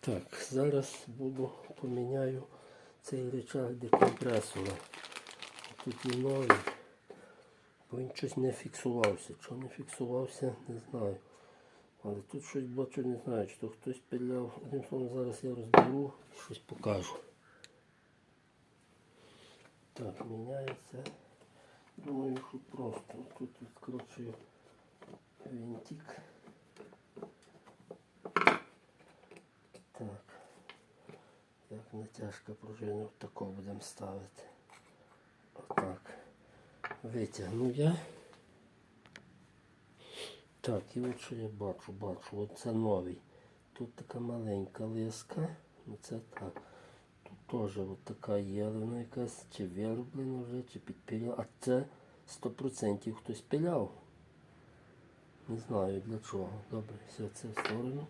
Так, зараз буду поміняю цей речах декомпресора. Тут є новий. Бо він щось не фіксувався. Чого не фіксувався, не знаю. Але тут щось бачу, не знаю, то хтось пиляв. Одним словом, зараз я розберу і щось покажу. Так, міняється. Думаю, що просто. Тут відкручую винтик. Так. Як натяжка пружини отако будемо ставити. Отак. Витягну я. Так, і от що я бачу, бачу, от це новий. Тут така маленька лиска, ну так. Тут теж така є, але вона якась чи вироблена вже, чи підпіляла. А це 100% хтось пиляв. Не знаю для чого. Добре, все це в сторону.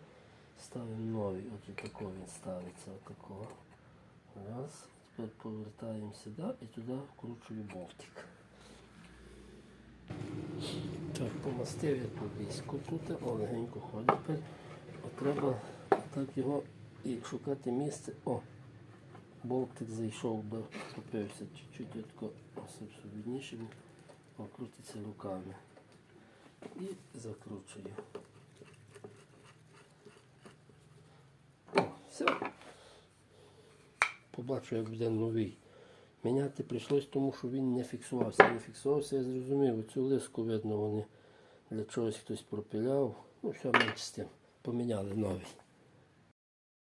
Ставимо новий. От такого він ставиться. Отакого. Раз. Тепер повертаємо сюди і туди вкручую болтик. Так, помастив я тут військо тут, легенько ходить. От треба так його і шукати місце. О! Болтик зайшов, до купився чуть-чуть видніше, він крутиться руками. І закручую. О, все. Побачу, як буде новий. Міняти прийшлось, тому що він не фіксувався. Не фіксувався, я зрозумів, оцю лиску видно, вони для чогось хтось пропиляв. Ну, все менше з тим. Поміняли новий.